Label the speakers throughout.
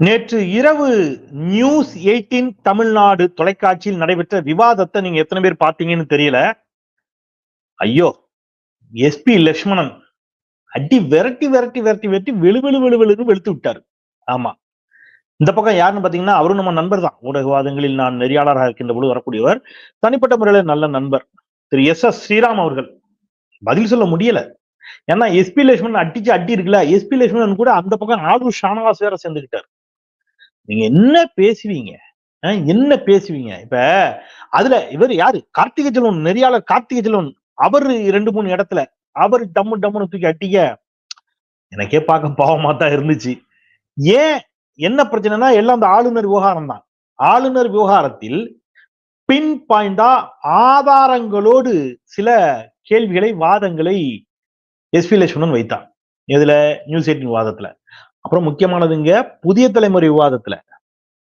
Speaker 1: நேற்று இரவு news eighteen Tamil Nadu தொலைக்காட்சியில் நடைபெற்ற விவாதத்தை நீங்க எத்தனை பேர் பாத்தீங்கன்னு தெரியல. ஐயோ எஸ்பி லட்சுமணன் அடி விரட்டி விரட்டி விரட்டி விரட்டி வெளு வெளு வெளு வெளுன்னு வெளுத்து விட்டாரு. ஆமா. இந்த பக்கம் யாருன்னு பாத்தீங்கன்னா அவரும் நம்ம நண்பர் தான். ஊடகவாதங்களில் நான் நெறியாளராக இருக்கின்ற பொழுது வரக்கூடியவர் தனிப்பட்ட முறையில நல்ல நண்பர். திரு எஸ் எஸ் ஸ்ரீராம் அவர்கள். பதில் சொல்ல முடியல. ஏன்னா எஸ்பி லட்சுமணன் அடிச்சு அடி இருக்குல்ல எஸ்பி லட்சுமணன் கூட அந்த பக்கம் ஆளு ஷானவாஸ் வேற சேர்ந்துக்கிட்டாரு நீங்க என்ன பேசுவீங்க? என்ன பேசுவீங்க? இப்ப அதுல இவர் யாரு? கார்த்திகை செல்வன் நெறியாளர் கார்த்திகை செல்வன். அவர் ரெண்டு மூணு இடத்துல. அவர் டம்மு டம்முன்னு தூக்கி அட்டிக்க எனக்கே பார்க்க பாவமா தான் இருந்துச்சு. ஏன்? என்ன பிரச்சனைனா எல்லாம் அந்த ஆளுநர் விவகாரம் தான். ஆளுநர் விவகாரத்தில் பின் பாயிண்டா ஆதாரங்களோடு சில கேள்விகளை வாதங்களை எஸ்பி லட்சுமணன் வைத்தான். இதுல நியூஸ் எயிட்டின் வாதத்துல. அப்புறம் முக்கியமானதுங்க புதிய தலைமுறை விவாதத்துல.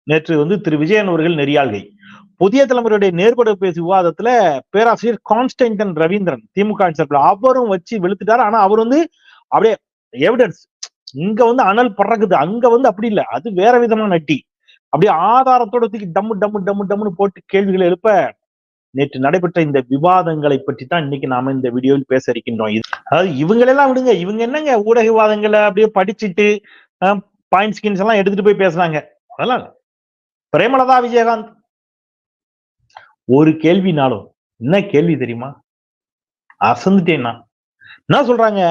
Speaker 1: நேற்று வந்து திரு விஜயன் அவர்கள் நெறியாள்கை. புதிய தலைமுறையுடைய நேர்பட பேசி விவாதத்துல பேராசிரியர் கான்ஸ்டன்டன் ரவீந்திரன் திமுக சார்பில் அவரும் வச்சு வெளுத்துட்டாரு. ஆனா அவர் வந்து அப்படியே எவிடன்ஸ் இங்க வந்து அனல் பறக்குது. அங்க வந்து அப்படி இல்லை. அது வேற விதமான நட்டி. அப்படியே ஆதாரத்தோட தூக்கி டம்மு டம்மு டம்மு டம்முன்னு போட்டு கேள்விகளை எழுப்ப நேற்று நடைபெற்ற இந்த விவாதங்களை பற்றி தான் இன்னைக்கு நாம இந்த வீடியோவில் பேச இருக்கின்றோம். அதாவது இவங்களெல்லாம் விடுங்க இவங்க என்னங்க ஊடக விவாதங்களை அப்படியே படிச்சுட்டு பாயிண்ட் ஸ்கின்ஸ் எல்லாம் எடுத்துட்டு போய் பேசுறாங்க. அதெல்லாம் பிரேமலதா விஜயகாந்த். ஒரு கேள்வினாலும் என்ன கேள்வி தெரியுமா? அசந்துட்டேன்னா. என்ன சொல்றாங்க?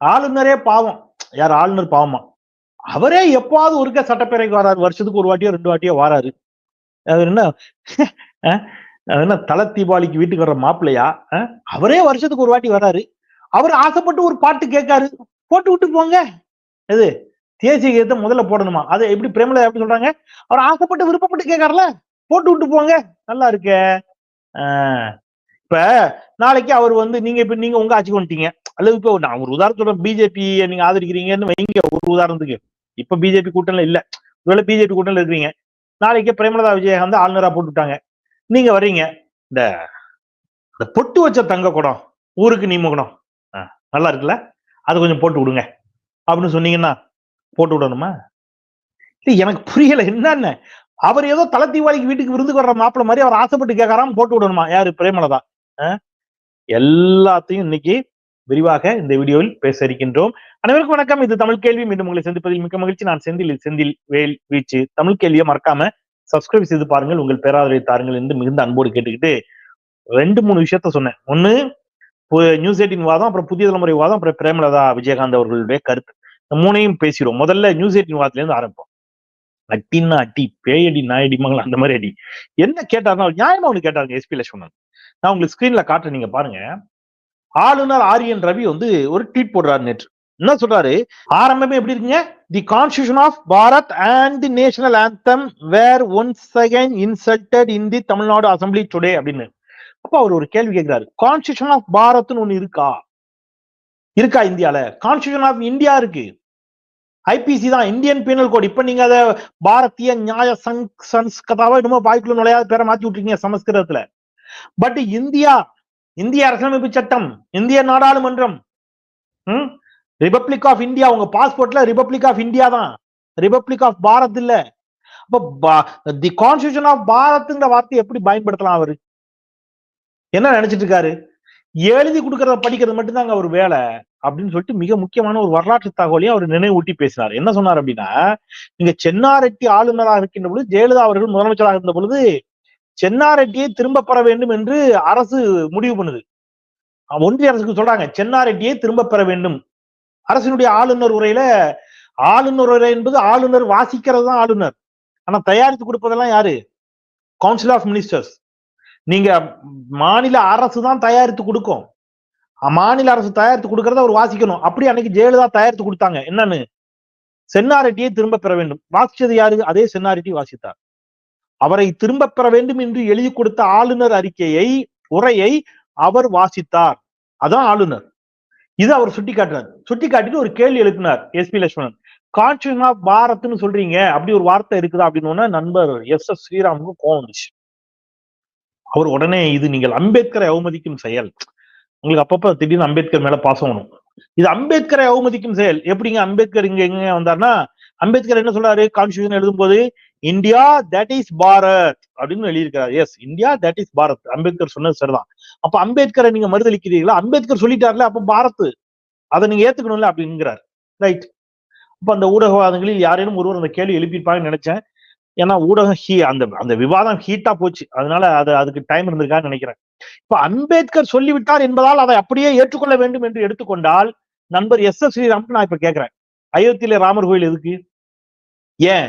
Speaker 1: ஆளுநரே பாவம். யார்? ஆளுநர் பாவமா? அவரே எப்பாவது ஒருக்க சட்டப்பேரவைக்கு வராரு. வருஷத்துக்கு ஒரு வாட்டியோ ரெண்டு வாட்டியோ வராரு. அவர் என்ன? அஹ், என்ன தலை தீபாவளிக்கு வீட்டுக்கு வர்ற மாப்பிள்ளையா? அவரே வருஷத்துக்கு ஒரு வாட்டி வராரு. அவர் ஆசைப்பட்டு ஒரு பாட்டு கேட்காரு. போட்டு விட்டு போங்க. எது தேசிய கீதத்தை முதல்ல போடணுமா? அது எப்படி பிரேமலா எப்படி சொல்றாங்க. அவர் ஆசைப்பட்டு விருப்பப்பட்டு கேட்காருல. போட்டு விட்டு போங்க. நல்லா இருக்கே. இப்ப நாளைக்கு அவர் வந்து நீங்க இப்ப நீங்க உங்க ஆட்சிக்கு வந்துட்டீங்க. அல்லது இப்போ நான் ஒரு உதாரணத்தோட பிஜேபி நீங்க ஆதரிக்கிறீங்கன்னு வைங்க. ஒரு உதாரணத்துக்கு. இப்ப பிஜேபி கூட்டணில இல்ல. ஒருவேளை பிஜேபி கூட்டணில இருக்கிறீங்க. நாளைக்கு பிரேமலதா விஜயகாந்த் ஆளுநரா போட்டுட்டாங்க நீங்க வர்றீங்க. இந்த இந்த பொட்டு வச்ச தங்க குடம் ஊருக்கு நீமுகணும் குடம் நல்லா இருக்குல்ல? அதை கொஞ்சம் போட்டு விடுங்க. அப்படின்னு சொன்னீங்கன்னா போட்டு விடணுமா? இல்லை எனக்கு புரியல. என்ன அவர் ஏதோ தலை தீபாவளிக்கு வீட்டுக்கு விருந்துக்கு வர்ற மாப்பிள்ள மாதிரி அவர் ஆசைப்பட்டு கேட்கறாம போட்டு விடணுமா? யாரு? பிரேமலதா. எல்லாத்தையும் இன்னைக்கு விரிவாக இந்த வீடியோவில் பேச இருக்கின்றோம். அனைவருக்கும் வணக்கம். இது தமிழ் கேள்வி. மீண்டும் உங்களை சந்திப்பதில் மிக்க மகிழ்ச்சி. நான் செந்தில் செந்தில் வேல் வீச்சு. தமிழ் கேள்வியை மறக்காம சப்ஸ்கிரைப் செய்து பாருங்கள். உங்கள் பேராதரவை தாருங்கள் என்று மிகுந்த அன்போடு கேட்டுக்கிட்டு ரெண்டு மூணு விஷயத்த சொன்னேன். ஒன்னு நியூஸ் எயிட்டின் வாதம் அப்புறம் புதிய தலைமுறை வாதம் அப்புறம் பிரேமலதா விஜயகாந்த் அவர்களுடைய கருத்து. இந்த மூணையும் பேசிடுவோம். முதல்ல நியூஸ் எயிட்டின் வாதத்துல இருந்து ஆரம்பிப்போம். அட்டின்னா அட்டி பேயடி நாயடி மங்களம் அந்த மாதிரி அடி. என்ன கேட்டாருன்னா நியாயமா ஒன்று கேட்டாருங்க எஸ்பி லட்சுமணன் நான் உங்களுக்கு ஸ்கிரீன்ல காட்டுறேன் நீங்க பாருங்க. ஆளுநர் ஆரியன் ரவி வந்து ஒரு ட்வீட் போடுறாரு நேற்று. என்ன சொல்றாரு? ஆரம்பமே எப்படி இருக்குங்க? The constitution of Bharat and the national anthem were once again insulted in the Tamil Nadu assembly today அப்படின்னு. அப்ப அவர் ஒரு கேள்வி கேட்கிறாரு கான்ஸ்டியூஷன் ஆஃப் பாரத்னு ஒண்ணு இருக்கா? இருக்கா இந்தியால? கான்ஸ்டியூஷன் ஆஃப் இந்தியா இருக்கு. ஐபிசி தான். இந்தியன் பீனல் கோட் இப்ப நீங்க அதை பாரதிய நியாய சங் சன்ஸ்கதாவோ என்னமோ வாய்க்குள்ள நுழையாத பேரை மாத்தி விட்டுருக்கீங்க சமஸ்கிருதத்துல. பட் இந்தியா இந்திய அரசியலமைப்பு சட்டம் இந்திய நாடாளுமன்றம் ரிபப்ளிக் ஆஃப் இந்தியா உங்க பாஸ்போர்ட்ல ரிபப்ளிக் ஆஃப் இந்தியா தான். ரிபப்ளிக் ஆஃப் பாரத் இல்ல. அப்ப தி கான்ஸ்டியூஷன் ஆஃப் பாரத்ங்கிற வார்த்தை எப்படி பயன்படுத்தலாம் அவரு? என்ன நினைச்சிட்டு இருக்காரு? எழுதி கொடுக்கறத படிக்கிறது மட்டும்தாங்க அவர் வேலை அப்படின்னு சொல்லிட்டு மிக முக்கியமான ஒரு வரலாற்று தகவலையும் அவர் நினைவூட்டி பேசினார். என்ன சொன்னார் அப்படின்னா நீங்க சென்னாரெட்டி ஆளுநராக இருக்கின்ற பொழுது ஜெயலலிதா அவர்கள் முதலமைச்சராக இருந்த பொழுது சென்னாரெட்டியை திரும்ப பெற வேண்டும் என்று அரசு முடிவு பண்ணுது. ஒன்றிய அரசுக்கு சொல்றாங்க சென்னாரெட்டியை திரும்ப பெற வேண்டும். அரசினுடைய ஆளுநர் உரையில ஆளுநர் உரை என்பது ஆளுநர் வாசிக்கிறது தான் ஆளுநர். ஆனா தயாரித்து கொடுப்பதெல்லாம் யாரு? கவுன்சில் ஆஃப் மினிஸ்டர்ஸ் நீங்க மாநில அரசு தான் தயாரித்து கொடுக்கும். மாநில அரசு தயாரித்து கொடுக்கறத அவர் வாசிக்கணும். அப்படி அன்னைக்கு ஜெயலலிதா தயாரித்து கொடுத்தாங்க. என்னன்னு? சென்னாரெட்டியை திரும்ப பெற வேண்டும். வாசிச்சது யாரு? அதே சென்னாரெட்டி வாசித்தார். அவரை திரும்ப பெற வேண்டும் என்று எழுதி கொடுத்த ஆளுநர் அறிக்கையை உரையை அவர் வாசித்தார். அதான் ஆளுநர். இது அவர் சுட்டி காட்டுறாரு சுட்டி காட்டிட்டு ஒரு கேள்வி எழுப்பினார் எஸ்பி லட்சுமணன். கான்ஸ்டியூஷன் ஆஃப் பாரத்னு சொல்றீங்க அப்படி ஒரு வார்த்தை இருக்குதா? அப்படின்னு உடனே நண்பர் எஸ் எஸ் ஸ்ரீராமுக்கு கோவம் வந்துச்சு. அவர் உடனே இது நீங்கள் அம்பேத்கரை அவமதிக்கும் செயல். உங்களுக்கு அப்பப்ப திடீர்னு அம்பேத்கர் மேல பாசம் வரும். இது அம்பேத்கரை அவமதிக்கும் செயல். எப்படிங்க அம்பேத்கர் இங்க எங்க வந்தார்னா அம்பேத்கர் என்ன சொல்றாரு? கான்ஸ்டியூஷன் எழுதும்போது இந்தியா தட் இஸ் பாரத் அப்படின்னு எழுதியிருக்கிறார். Yes India that is Bharat. Ambedkar சொன்னது சரிதான். அப்ப அம்பேத்கரை நீங்க மறுதளிக்கிறீங்களா அம்பேத்கர் சொல்லிட்டார்ல அப்ப பாரத் அதை நீங்க ஏத்துக்கணும்ல அப்படிங்கிறார். ரைட் அப்ப அந்த ஊடகவாதங்களில் யாரேனும் ஒருவர் அந்த கேள்வி எழுப்பியிருப்பாங்கன்னு நினைச்சேன். ஏன்னா ஊடகம் ஹீ அந்த அந்த விவாதம் ஹீட்டா போச்சு. அதனால அது அதுக்கு டைம் இருந்திருக்கான்னு நினைக்கிறேன். இப்ப அம்பேத்கர் சொல்லிவிட்டார் என்பதால் அதை அப்படியே ஏற்றுக்கொள்ள வேண்டும் என்று எடுத்துக்கொண்டால் நண்பர் எஸ் எஸ் ஸ்ரீராமுக்கு நான் இப்ப கேட்கிறேன். அயோத்தியில ராமர் கோயில் எதுக்கு? ஏன்?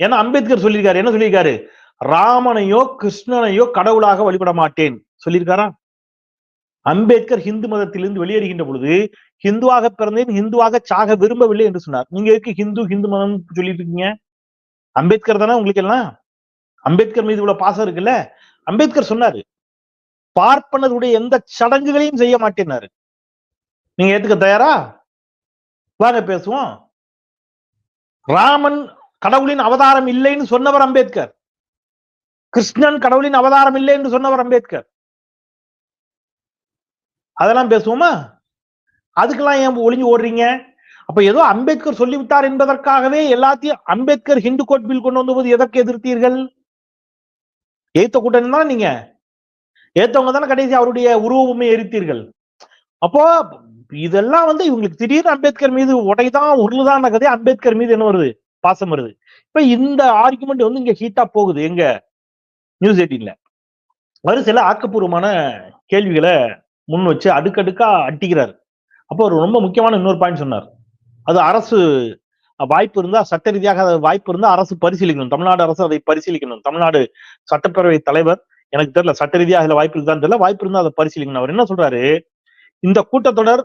Speaker 1: ஏன்னா அம்பேத்கர் சொல்லியிருக்காரு. என்ன சொல்லியிருக்காரு? ராமனையோ கிருஷ்ணனையோ கடவுளாக வழிபட மாட்டேன். சொல்லியிருக்காரா? அம்பேத்கர் ஹிந்து மதத்திலிருந்து வெளியேறுகின்ற பொழுது ஹிந்துவாக பிறந்தேன் ஹிந்துவாக சாக விரும்பவில்லை என்று சொன்னார். நீங்க எதுக்கு ஹிந்து ஹிந்து மதம் சொல்லிட்டு இருக்கீங்க? அம்பேத்கர் தானே உங்களுக்கு எல்லாம்? அம்பேத்கர் மீது இவ்வளவு பாசம் இருக்குல்ல? அம்பேத்கர் சொன்னாரு பார்ப்பனருடைய எந்த சடங்குகளையும் செய்ய மாட்டேனாரு நீங்க ஏத்துக்க தயாரா? வாங்க பேசுவோம். ராமன் கடவுளின் அவதாரம் இல்லைன்னு சொன்னவர் அம்பேத்கர். கிருஷ்ணன் கடவுளின் அவதாரம் இல்லை என்று சொன்னவர் அம்பேத்கர். அதெல்லாம் பேசுவோமா? அதுக்கெல்லாம் ஏன் ஒளிஞ்சு ஓடுறீங்க? அப்ப ஏதோ அம்பேத்கர் சொல்லிவிட்டார் என்பதற்காகவே எல்லாத்தையும் அம்பேத்கர் ஹிந்து கோட் பில் கொண்டு வந்தபோது எதற்கு எதிர்த்தீர்கள்? ஏத்த கூட்டணி தான் நீங்க? ஏத்தவங்க தானே கடைசி அவருடைய உருவமே எரித்தீர்கள். அப்போ இதெல்லாம் வந்து இவங்களுக்கு திடீர்னு அம்பேத்கர் மீது உடைதான் உருளுதான் கதை அம்பேத்கர் மீது என்ன வருது? பாசம் வருது. இப்ப இந்த ஆர்குமெண்ட் வந்து இங்க ஹீட்டா போகுது எங்க? நியூஸ் எயிட்டீன்ல ஒரு சில ஆக்கப்பூர்வமான கேள்விகளை முன் வச்சு அடுக்கடுக்கா அட்டிக்கிறார் அப்போ ஒரு ரொம்ப முக்கியமான இன்னொரு பாயிண்ட் சொன்னார். அது அரசு வாய்ப்பு இருந்தா சட்ட ரீதியாக வாய்ப்பு இருந்தா அரசு பரிசீலிக்கணும். தமிழ்நாடு அரசு அதை பரிசீலிக்கணும். தமிழ்நாடு சட்டப்பேரவை தலைவர் எனக்கு தெரியல சட்ட ரீதியாக அதில் வாய்ப்பு இருக்குதான்னு தெரியல வாய்ப்பு இருந்தா அதை பரிசீலிக்கணும். அவர் என்ன சொல்றாரு? இந்த கூட்டத்தொடர்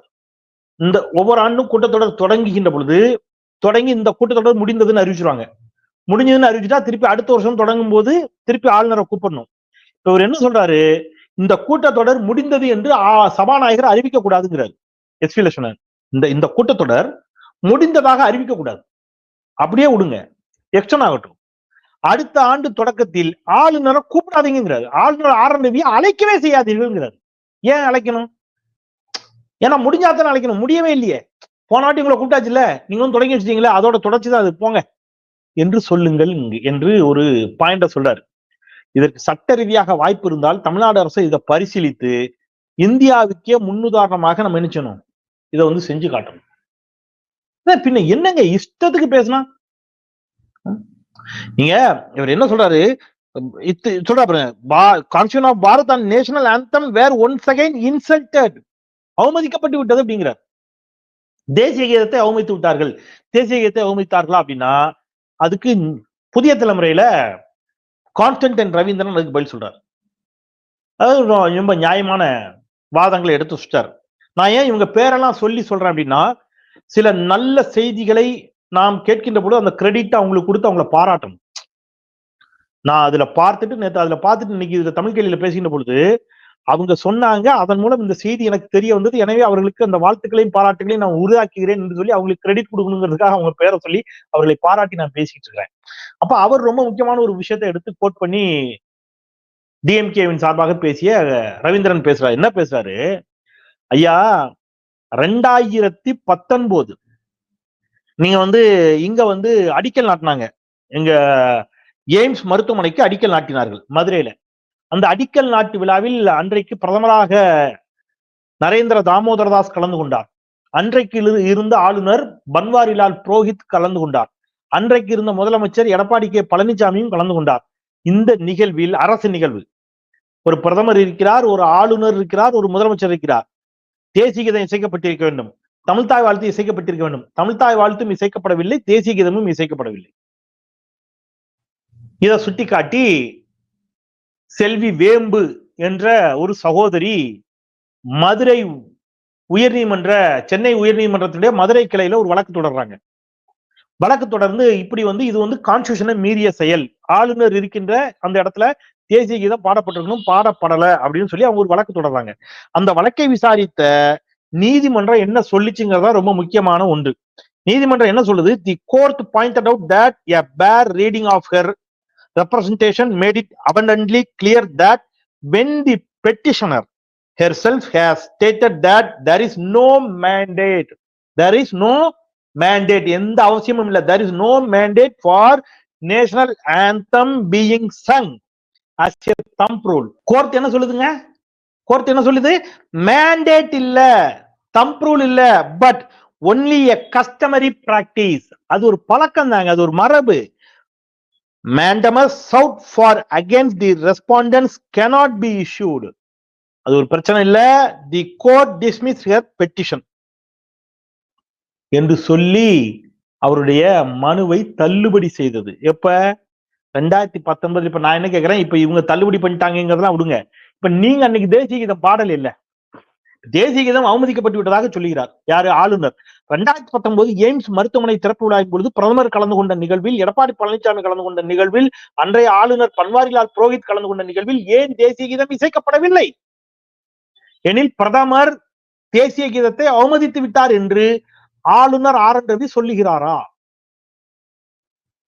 Speaker 1: இந்த ஒவ்வொரு ஆண்டும் கூட்டத்தொடர் தொடங்குகின்ற பொழுது தொடங்கி இந்த கூட்டத்தொடர் முடிந்ததுன்னு அறிவிச்சிருவாங்க. முடிஞ்சதுன்னு அறிவிச்சுட்டா திருப்பி அடுத்த வருஷம் தொடங்கும் போது திருப்பி ஆளுநரை கூப்பிடணும். இப்போ இவர் என்ன சொல்றாரு? இந்த கூட்டத்தொடர் முடிந்தது என்று சபாநாயகர் அறிவிக்க கூடாதுங்கிறார் எஸ். பி லட்சுமணன் இந்த இந்த கூட்டத்தொடர் முடிந்ததாக அறிவிக்க கூடாது அப்படியே விடுங்க. எக்ஸ்டன் ஆகட்டும். அடுத்த ஆண்டு தொடக்கத்தில் ஆளுநரை கூப்பிடாதீங்கிறாரு. ஆளுநர் ஆரம்பிவியை அழைக்கவே செய்யாதீர்கள்ங்கிறாரு. ஏன் அழைக்கணும்? ஏன்னா முடிஞ்சாதான் அழைக்கணும். முடியவே இல்லையே. போன வாட்டி உங்களை கூப்பிட்டாச்சுல்ல? நீங்க வந்து தொடங்கி வச்சிட்டீங்களே அதோட தொடர்ச்சி தான் அது. போங்க. என்று சொல்லுங்கள் என்று ஒரு பாயிண்ட சொல்றாரு. இதற்கு சட்ட ரீதியாக வாய்ப்பு இருந்தால் தமிழ்நாடு அரசு இதை பரிசீலித்து இந்தியாவுக்கே முன்னுதாரணமாக நம்ம நினைச்சணும் இதை வந்து செஞ்சு காட்டணும். பின்ன என்னங்க இஷ்டத்துக்கு பேசினா? நீங்க இவர் என்ன சொல்றாரு? இது சொல்றா பாருங்க constitution of Bharat and national anthem were once again insulted அவமதிக்கப்பட்டு விட்டது அப்படிங்கிறார். தேசிய கீதத்தை அவமதித்து விட்டார்கள். தேசிய கீதத்தை அவமதித்தார்களா அப்படின்னா அதுக்கு புதிய தலைமுறையில கான்ஸ்டன்டன் ரவீந்திரன் அதுக்கு பதில் சொல்றார். அதாவது ரொம்ப நியாயமான வாதங்களை எடுத்து வச்சுட்டார். நான் ஏன் இவங்க பேரெல்லாம் சொல்லி சொல்றேன் அப்படின்னா சில நல்ல செய்திகளை நாம் கேட்கின்ற பொழுது அந்த கிரெடிட் அவங்களுக்கு கொடுத்து அவங்கள பாராட்டணும். நான் அதுல பார்த்துட்டு நேற்று அதுல பார்த்துட்டு இன்னைக்கு இதுல தமிழ் கேள்வியில பேசுகின்ற பொழுது அவங்க சொன்னாங்க அதன் மூலம் இந்த செய்தி எனக்கு தெரிய வந்தது. எனவே அவர்களுக்கு அந்த வாழ்த்துக்களையும் பாராட்டுகளையும் நான் உருவாக்குகிறேன் என்று சொல்லி அவங்களுக்கு கிரெடிட் கொடுக்கணுங்கிறதுக்காக அவங்க பேரை சொல்லி அவர்களை பாராட்டி நான் பேசிட்டு இருக்கிறேன். அப்ப அவர் ரொம்ப முக்கியமான ஒரு விஷயத்தை எடுத்து கோட் பண்ணி டிஎம்கேவின் சார்பாக பேசிய ரவீந்திரன் பேசுறாரு. என்ன பேசுறாரு? ஐயா ரெண்டாயிரத்தி பத்தொன்பது நீங்க வந்து இங்க வந்து அடிக்கல் நாட்டினாங்க. எங்க எய்ம்ஸ் மருத்துவமனைக்கு அடிக்கல் நாட்டினார்கள் மதுரையில. அந்த அடிக்கல் நாட்டு விழாவில் அன்றைக்கு பிரதமராக நரேந்திர தாமோதரதாஸ் கலந்து கொண்டார். அன்றைக்கு இரு- இருந்த ஆளுநர் பன்வாரிலால் புரோஹித் கலந்து கொண்டார். அன்றைக்கு இருந்த முதலமைச்சர் எடப்பாடி கே பழனிசாமியும் கலந்து கொண்டார். இந்த நிகழ்வில் அரசு நிகழ்வு. ஒரு பிரதமர் இருக்கிறார் ஒரு ஆளுநர் இருக்கிறார் ஒரு முதலமைச்சர் இருக்கிறார். தேசிய கீதம் இசைக்கப்பட்டிருக்க வேண்டும். தமிழ்தாய் வாழ்த்து இசைக்கப்பட்டிருக்க வேண்டும். தமிழ்தாய் வாழ்த்தும் இசைக்கப்படவில்லை தேசிய கீதமும் இசைக்கப்படவில்லை. இதை சுட்டிக்காட்டி செல்வி வேம்பு என்ற ஒரு சகோதரி மதுரை உயர்நீதிமன்ற சென்னை உயர்நீதிமன்றத்துடைய மதுரை கிளையில ஒரு வழக்கு தொடர்றாங்க. வழக்கு தொடர்ந்து இப்படி வந்து இது வந்து கான்ஸ்டியூஷனை மீறிய செயல். ஆளுநர் இருக்கின்ற அந்த இடத்துல தேசிய கீதம் பாடப்பட்டிருக்கணும் பாடப்படல அப்படின்னு சொல்லி அவங்க ஒரு வழக்கு தொடர்றாங்க. அந்த வழக்கை விசாரித்த நீதிமன்றம் என்ன சொல்லிச்சுங்கிறதா ரொம்ப முக்கியமான ஒன்று. நீதிமன்றம் என்ன சொல்லுது? The court point out that a bare reading of her representation made it abundantly clear that when the petitioner herself has stated that there is no mandate there is no mandate எந்த அவசியமும் இல்ல there is no mandate for national anthem being sung as a thumb rule court என்ன சொல்லுதுங்க court என்ன சொல்லுது mandate இல்ல thumb rule இல்ல but only a customary practice அது ஒரு பழக்கம் தாங்க அது ஒரு மரபு mandamus sought for against the respondents cannot be issued அது ஒரு பிரச்சனை இல்ல. The court dismiss here petition என்று சொல்லி அவருடைய மனுவை தள்ளுபடி செய்தது. எப்ப? ரெண்டாயிரத்தி பத்தொன்பது இப்ப நான் என்ன கேக்குறேன்? இப்ப இவங்க தள்ளுபடி பண்ணிட்டாங்கிறதெல்லாம் விடுங்க. இப்ப நீங்க அன்னைக்கு தேசிய கீதம் பாடல் இல்ல. தேசிய கீதம் அவமதிக்கப்பட்டு விட்டதாக சொல்லுகிறார். யாரு? ஆளுநர். ரெண்டாயிரத்தி பத்தொன்பது எய்ம்ஸ் மருத்துவமனை திறப்பு விழாவின் பொழுது பிரதமர் கலந்து கொண்ட நிகழ்வில் எடப்பாடி பழனிசாமி கலந்து கொண்ட நிகழ்வில் அன்றைய ஆளுநர் பன்வாரிலால் புரோஹித் கலந்து கொண்ட நிகழ்வில் ஏன் தேசிய கீதம் இசைக்கப்படவில்லை? எனில் பிரதமர் தேசிய கீதத்தை அவமதித்து விட்டார் என்று ஆளுநர் ஆர். என். ரவி சொல்லுகிறாரா?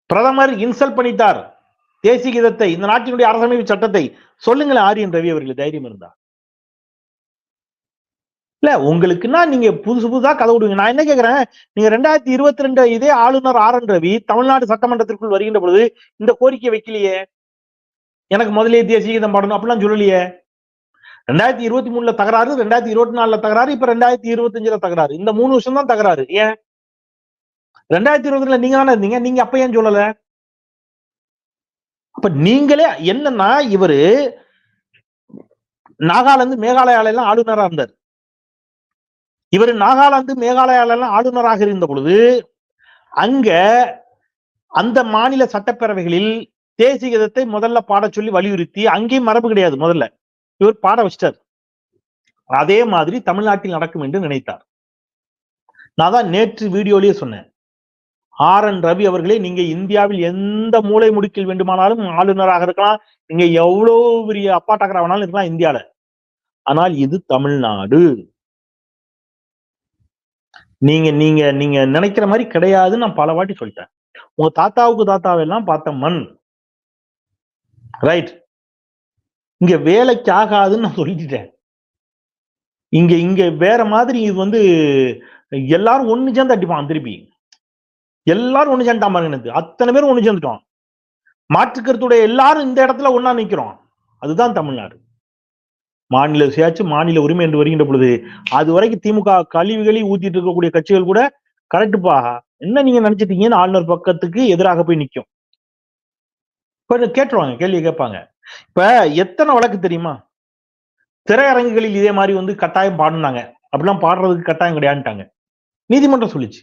Speaker 1: பிரதமர் இன்சல்ட் பண்ணிட்டார். தேசிய கீதத்தை இந்த நாட்டினுடைய அரசமைப்பு சட்டத்தை. சொல்லுங்களேன் ஆரியன் ரவி அவர்கள் தைரியம் இருந்தார் இல்ல உங்களுக்குன்னா நீங்க புதுசு புதுசா கதை விடுவீங்க. நான் என்ன கேக்குறேன்? நீங்க ரெண்டாயிரத்தி இருபத்தி ரெண்டு இதே ஆளுநர் ஆர் என் ரவி தமிழ்நாடு சட்டமன்றத்திற்குள் வருகின்ற பொழுது இந்த கோரிக்கை வைக்கலையே? எனக்கு முதலே தேசியகீதம் பாடணும் அப்படிலாம் சொல்லலையே? ரெண்டாயிரத்தி இருபத்தி மூணுல தகராறு ரெண்டாயிரத்தி இருபத்தி நாலுல தகராறு இப்ப ரெண்டாயிரத்தி இருபத்தஞ்சுல தகராறு. இந்த மூணு வருஷம் தான் தகராறு. ஏன்? ரெண்டாயிரத்தி இருபதுல நீங்க தானே இருந்தீங்க நீங்க அப்ப ஏன் சொல்லல? அப்ப நீங்களே என்னன்னா இவரு நாகாலாந்து மேகாலயால எல்லாம் ஆளுநரா இருந்தார். இவர் நாகாலாந்து மேகாலயால எல்லாம் ஆளுநராக இருந்த பொழுது அங்க அந்த மாநில சட்டப்பேரவைகளில் தேசிய கீதத்தை முதல்ல பாட சொல்லி வலியுறுத்தி அங்கேயும் மரபு கிடையாது முதல்ல. இவர் பாட வச்சிட்டார். அதே மாதிரி தமிழ்நாட்டில் நடக்கும் என்று நினைத்தார். நான் தான் நேற்று வீடியோலயே சொன்னேன். ஆர் என் ரவி அவர்களே நீங்க இந்தியாவில் எந்த மூலை முடுக்கில் வேண்டுமானாலும் ஆளுநராக இருக்கலாம். நீங்க எவ்வளவு பெரிய அப்பா டக்கரா வேணாலும் இருக்கலாம் இந்தியால. ஆனால் இது தமிழ்நாடு. நீங்க நீங்க நீங்க நினைக்கிற மாதிரி கிடையாதுன்னு நான் பல வாட்டி சொல்லிட்டேன். உங்க தாத்தாவுக்கு தாத்தாவெல்லாம் பார்த்த மண். ரைட் இங்க வேலைக்கு ஆகாதுன்னு நான் சொல்லிட்டேன் இங்க இங்க வேற மாதிரி இது வந்து எல்லாரும் ஒண்ணு சேர்ந்து அடிப்பான் திருப்பி. எல்லாரும் ஒண்ணு சேர்ந்துட்டான் பாருங்க எனக்கு. அத்தனை பேரும் ஒண்ணு சேர்ந்துட்டோம். மாற்றுக்கருத்துடைய எல்லாரும் இந்த இடத்துல ஒன்னா நிக்கிறோம். அதுதான் தமிழ்நாடு. மாநில சுயாட்சி மாநில உரிமை என்று வருகின்ற பொழுது அது வரைக்கும் திமுக கழிவுகளை ஊத்திட்டு இருக்கக்கூடிய கட்சிகள் கூட கரெக்டுப்பா என்ன நீங்க நினைச்சிட்டீங்கன்னு ஆளுநர் பக்கத்துக்கு எதிராக போய் நிற்கும் இப்ப கேட்டுருவாங்க கேள்வி கேட்பாங்க. இப்ப எத்தனை வழக்கு தெரியுமா? திரையரங்குகளில் இதே மாதிரி வந்து கட்டாயம் பாடினாங்க. அப்படிலாம் பாடுறதுக்கு கட்டாயம் கிடையாதுட்டாங்க நீதிமன்றம் சொல்லிச்சு.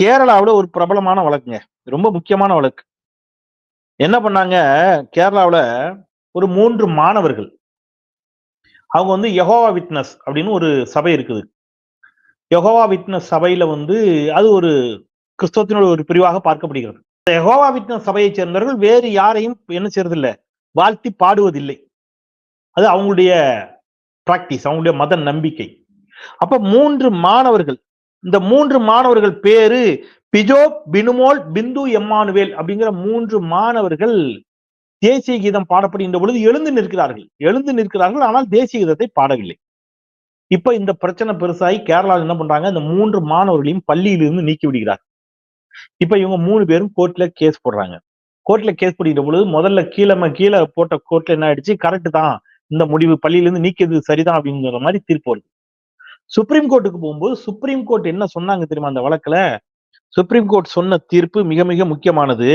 Speaker 1: கேரளாவில் ஒரு பிரபலமான வழக்குங்க. ரொம்ப முக்கியமான வழக்கு. என்ன பண்ணாங்க? கேரளாவில் ஒரு மூன்று மாணவர்கள் அவங்க வந்து யகோவா விட்னஸ் அப்படின்னு ஒரு சபை இருக்குது. யகோவா விட்னஸ் சபையில வந்து அது ஒரு கிறிஸ்தவத்தினோட ஒரு பிரிவாக பார்க்கப்படுகிறது. யகோவா விட்னஸ் சபையைச் சேர்ந்தவர்கள் வேறு யாரையும் என்ன செய்யறதில்லை வாழ்த்தி பாடுவதில்லை. அது அவங்களுடைய பிராக்டிஸ் அவங்களுடைய மத நம்பிக்கை. அப்ப மூன்று மாணவர்கள் இந்த மூன்று மாணவர்கள் பேரு பிஜோ பினுமோல் பிந்து எம்மானுவேல் அப்படிங்கிற மூன்று மாணவர்கள் தேசிய கீதம் பாடப்படுகின்ற பொழுது எழுந்து நிற்கிறார்கள். எழுந்து நிற்கிறார்கள் ஆனால் தேசிய கீதத்தை பாடவில்லை. இப்ப இந்த பிரச்சனை பெருசாகி கேரளாவில் என்ன பண்றாங்க? இந்த மூன்று மாணவர்களையும் பள்ளியிலிருந்து நீக்கி விடுகிறார் இப்ப இவங்க மூணு பேரும் கோர்ட்ல கேஸ் போடுறாங்க. கோர்ட்ல கேஸ் போடுகிற பொழுது முதல்ல கீழே கீழே போட்ட கோர்ட்ல என்ன ஆயிடுச்சு? கரெக்ட் தான். இந்த முடிவு பள்ளியிலிருந்து நீக்கியது சரிதான் அப்படிங்கிற மாதிரி தீர்ப்பு வருது. சுப்ரீம் கோர்ட்டுக்கு போகும்போது சுப்ரீம் கோர்ட் என்ன சொன்னாங்க தெரியுமா அந்த வழக்குல? சுப்ரீம் கோர்ட் சொன்ன தீர்ப்பு மிக மிக முக்கியமானது.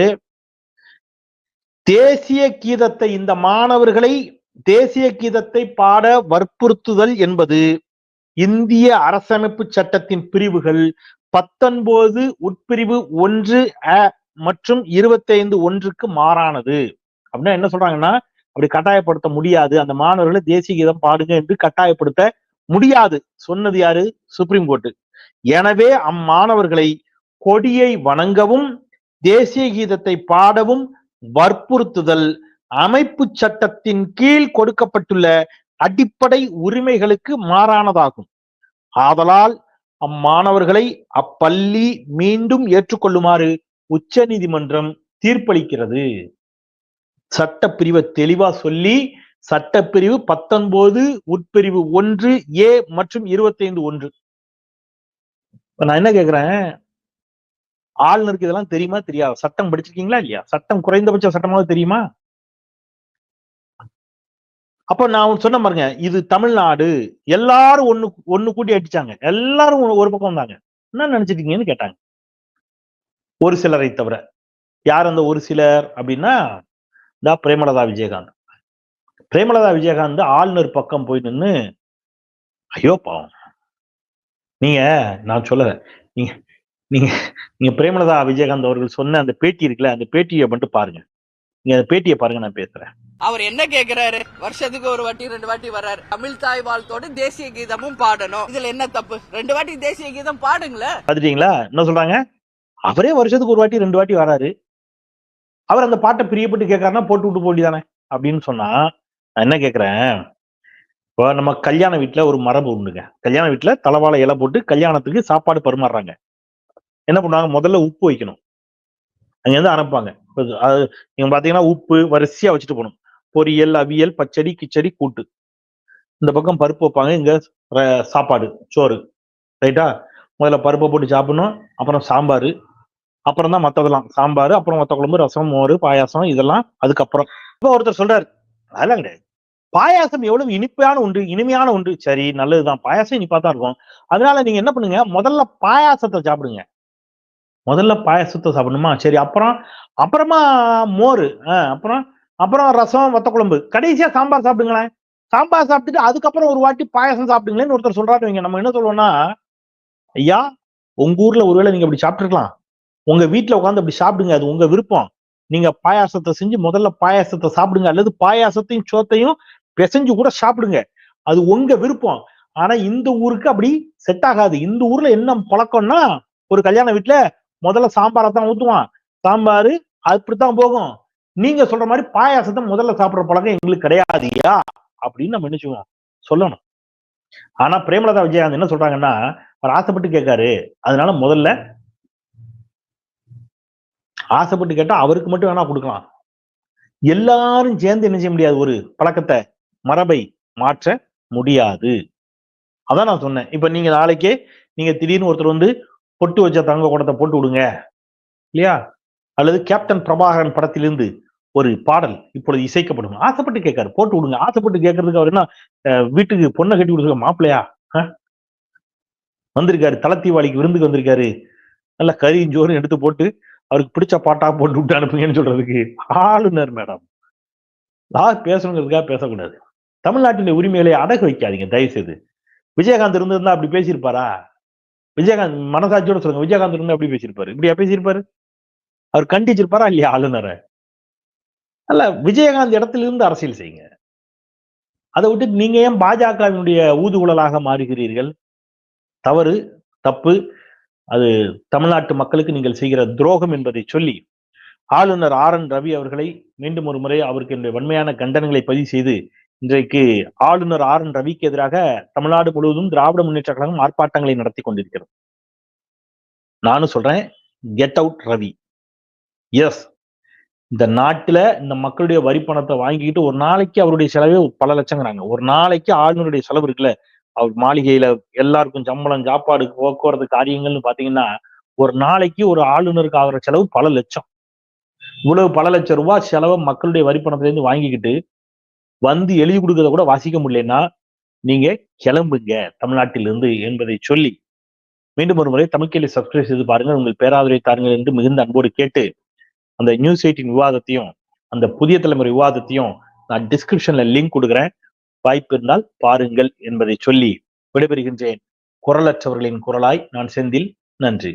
Speaker 1: தேசிய கீதத்தை இந்த மாணவர்களை தேசிய கீதத்தை பாட வற்புறுத்துதல் என்பது இந்திய அரசமைப்பு சட்டத்தின் பிரிவுகள் பத்தொன்பது உட்பிரிவு ஒன்று அ மற்றும் இருபத்தைந்து ஒன்றுக்கு மாறானது. அப்படின்னா என்ன சொல்றாங்கன்னா அப்படி கட்டாயப்படுத்த முடியாது. அந்த மாணவர்களை தேசிய கீதம் பாடுங்க என்று கட்டாயப்படுத்த முடியாது. சொன்னது யாரு? சுப்ரீம் கோர்ட் எனவே அம்மாணவர்களை கொடியை வணங்கவும் தேசிய கீதத்தை பாடவும் வற்புறுத்துதல் அமைப்பு சட்டத்தின் கீழ் கொடுக்கப்பட்டுள்ள அடிப்படை உரிமைகளுக்கு மாறானதாகும். ஆதலால் அம்மாணவர்களை அப்பள்ளி மீண்டும் ஏற்றுக்கொள்ளுமாறு உச்ச நீதிமன்றம் தீர்ப்பளிக்கிறது. சட்டப்பிரிவை தெளிவா சொல்லி சட்டப்பிரிவு பத்தொன்பது உட்பிரிவு ஒன்று ஏ மற்றும் இருபத்தைந்து ஒன்று. நான் என்ன கேக்குறேன்? ஆளுநருக்கு இதெல்லாம் தெரியுமா தெரியாது சட்டம் படிச்சிருக்கீங்களா இல்லையா? சட்டம் குறைந்தபட்ச சட்டமாவது தெரியுமா? அப்ப நான் சொன்ன பாருங்க இது தமிழ்நாடு. எல்லாரும் ஒண்ணு ஒண்ணு கூட்டி அடிச்சாங்க. எல்லாரும் ஒரு- பக்கம் வந்தாங்க. என்ன நினைச்சிருக்கீங்கன்னு கேட்டாங்க. ஒரு சிலரை தவிர. யார் அந்த ஒரு சிலர் அப்படின்னா இந்த பிரேமலதா விஜயகாந்த். பிரேமலதா விஜயகாந்த் ஆளுநர் பக்கம் போய் நின்று ஐயோ பாவம். நீங்க நான் சொல்லல. நீங்க நீங்க நீங்க பிரேமலதா விஜயகாந்த் அவர்கள் சொன்ன அந்த பேட்டி இருக்குல்ல அந்த பேட்டியை மட்டும் பாருங்க. நீங்க அந்த பேட்டியை பாருங்க நான் பேசுறேன்.
Speaker 2: அவர் என்ன கேக்குறாரு? வருஷத்துக்கு ஒரு வாட்டி ரெண்டு வாட்டி வர்றாரு. தமிழ் தாய் வாழ்த்தோட தேசிய கீதமும் பாடணும். இதுல என்ன தப்பு? ரெண்டு வாட்டி தேசிய கீதம் பாடுங்களேன்
Speaker 1: பாத்துட்டீங்களா? என்ன சொல்றாங்க? அவரே வருஷத்துக்கு ஒரு வாட்டி ரெண்டு வாட்டி வராரு. அவர் அந்த பாட்டை பிரியப்பட்டு கேட்காருன்னா போட்டு விட்டு போண்டிதானே அப்படின்னு சொன்னா நான் என்ன கேக்குறேன்? இப்போ நம்ம கல்யாண வீட்டுல ஒரு மரபு உண்டுங்க. கல்யாண வீட்டுல தலவாழை இலை போட்டு கல்யாணத்துக்கு சாப்பாடு பரிமாறுறாங்க. என்ன பண்ணுவாங்க? முதல்ல உப்பு வைக்கணும். அங்க இருந்து அனுப்புவாங்க இப்ப அது நீங்க பாத்தீங்கன்னா உப்பு வரிசையா வச்சுட்டு போகணும். பொரியல் அவியல் பச்சடி கிச்சடி கூட்டு. இந்த பக்கம் பருப்பு வைப்பாங்க. இங்க சாப்பாடு சோறு. ரைட்டா முதல்ல பருப்பை போட்டு சாப்பிடணும். அப்புறம் சாம்பார். அப்புறம் தான் மற்றதெல்லாம் சாம்பார் அப்புறம் மற்ற குழம்பு ரசம் மோர் பாயாசம் இதெல்லாம் அதுக்கப்புறம். இப்போ ஒருத்தர் சொல்றாரு அதெல்லாம் கிடையாது. பாயாசம் எவ்வளவு இனிப்பான ஒன்று இனிமையான ஒன்று. சரி நல்லதுதான். பாயாசம் இனிப்பா தான் இருக்கும். அதனால நீங்க என்ன பண்ணுங்க? முதல்ல பாயாசத்தை சாப்பிடுங்க. முதல்ல பாயாசத்தை சாப்பிடணுமா? சரி அப்புறம் அப்புறமா மோர் அப்புறம் அப்புறம் ரசம் வத்த குழம்பு கடைசியா சாம்பார் சாப்பிடுங்களேன். சாம்பார் சாப்பிட்டுட்டு அதுக்கப்புறம் ஒரு வாட்டி பாயாசம் சாப்பிடுங்களேன்னு ஒருத்தர் சொல்றாரு வைங்க. நம்ம என்ன சொல்லுவோம்னா ஐயா உங்க ஊர்ல ஒருவேளை நீங்க அப்படி சாப்பிட்டுருக்கலாம். உங்க வீட்டில் உட்காந்து அப்படி சாப்பிடுங்க. அது உங்க விருப்பம். நீங்க பாயாசத்தை செஞ்சு முதல்ல பாயாசத்தை சாப்பிடுங்க. அல்லது பாயாசத்தையும் சோத்தையும் பிசைஞ்சு கூட சாப்பிடுங்க. அது உங்க விருப்பம். ஆனா இந்த ஊருக்கு அப்படி செட் ஆகாது. இந்த ஊர்ல என்ன பழக்கம்னா ஒரு கல்யாண வீட்டுல முதல்ல சாம்பாரை தான் ஊற்றுவான் சாம்பார் அப்படித்தான் போகும். நீங்க சொல்ற மாதிரி பாயாசத்தை முதல்ல சாப்பிடுற பழக்கம் எங்களுக்கு கிடையாதுயா அப்படின்னு நம்ம என்ன சொல்லணும். ஆனா பிரேமலதா விஜயகாந்த் என்ன சொல்றாங்கன்னா அவர் ஆசைப்பட்டு கேட்காரு. அதனால முதல்ல ஆசைப்பட்டு கேட்டா அவருக்கு மட்டும் வேணா கொடுக்கலாம். எல்லாரும் சேர்ந்து என்ன செய்ய முடியாது? ஒரு பழக்கத்தை மரபை மாற்ற முடியாது. அதான் நான் சொன்னேன். இப்ப நீங்க நாளைக்கே நீங்க திடீர்னு ஒருத்தர் வந்து பொட்டு வச்ச தங்க குடத்தை போட்டு விடுங்க. இல்லையா? அல்லது கேப்டன் பிரபாகரன் படத்திலிருந்து ஒரு பாடல் இப்பொழுது இசைக்கப்படும். ஆசைப்பட்டு கேட்காரு. போட்டு விடுங்க. ஆசைப்பட்டு கேட்கறதுக்கு அவர் என்ன வீட்டுக்கு பொண்ணை கட்டி கொடுத்துருக்க மாப்பிள்ளையா? அஹ்? வந்திருக்காரு. தலத்தீவாளிக்கு விருந்துக்கு வந்திருக்காரு. நல்லா கறியும் ஜோறும் எடுத்து போட்டு அவருக்கு பிடிச்ச பாட்டா போட்டு விட்டு அனுப்புங்கன்னு சொல்றதுக்கு ஆளுநர் மேடம். யார் பேசணுங்கிறதுக்காக பேசக்கூடாது. தமிழ்நாட்டின் உரிமைகளை அடகு வைக்காதீங்க. தயவு செய்து விஜயகாந்த் இருந்திருந்தா அப்படி பேசியிருப்பாரா? விஜயகாந்த் மனசாட்சியோட சொல்லுங்க. விஜயகாந்த் இருந்தா அப்படி பேசியிருப்பாரு? இப்படியா பேசியிருப்பாரு? அவர் கண்டிச்சிருப்பாரா இல்லையா? ஆளுநரை. அல்ல விஜயகாந்த் இடத்துல இருந்து அரசியல் செய்யுங்க. அதை விட்டு நீங்க ஏன் பாஜகவினுடைய ஊதுகுழலாக மாறுகிறீர்கள்? தவறு தப்பு அது தமிழ்நாட்டு மக்களுக்கு நீங்கள் செய்கிற துரோகம் என்பதை சொல்லி ஆளுநர் ஆர் என் ரவி அவர்களை மீண்டும் ஒரு முறை அவருக்கு என்னுடைய வன்மையான கண்டனங்களை பதிவு செய்து இன்றைக்கு ஆளுநர் ஆர் என் ரவிக்கு எதிராக தமிழ்நாடு முழுவதும் திராவிட முன்னேற்ற கழகம் ஆர்ப்பாட்டங்களை நடத்தி கொண்டிருக்கிறது. நானும் சொல்றேன் கெட் அவுட் ரவி. எஸ் இந்த நாட்டுல இந்த மக்களுடைய வரி பணத்தை வாங்கிக்கிட்டு ஒரு நாளைக்கு அவருடைய செலவே பல லட்சங்கிறாங்க. ஒரு நாளைக்கு ஆளுநருடைய செலவு இருக்குல்ல? அவர் மாளிகையில எல்லாருக்கும் சம்பளம் சாப்பாடு போக்குவரத்து காரியங்கள்னு பாத்தீங்கன்னா ஒரு நாளைக்கு ஒரு ஆளுநருக்கு ஆகிற செலவு பல லட்சம். இவ்வளவு பல லட்சம் ரூபாய் செலவை மக்களுடைய வரி இருந்து வாங்கிக்கிட்டு வந்து எழுதி கொடுக்கறத கூட வாசிக்க முடியலன்னா நீங்க கிளம்புங்க தமிழ்நாட்டிலிருந்து என்பதை சொல்லி மீண்டும் ஒரு முறை தமிழ்கேலி சப்ஸ்கிரைப் செய்து பாருங்கள். உங்கள் பேராதரவை தாருங்கள் என்று மிகுந்த அன்போடு கேட்டு அந்த நியூஸ் எயிட்டின் விவாதத்தையும் அந்த புதிய தலைமுறை விவாதத்தையும் நான் டிஸ்கிரிப்ஷன்ல லிங்க் கொடுக்குறேன். வாய்ப்பு இருந்தால் பாருங்கள் என்பதை சொல்லி விடைபெறுகின்றேன். குரலற்றவர்களின் குரலாய் நான் செந்தில். நன்றி.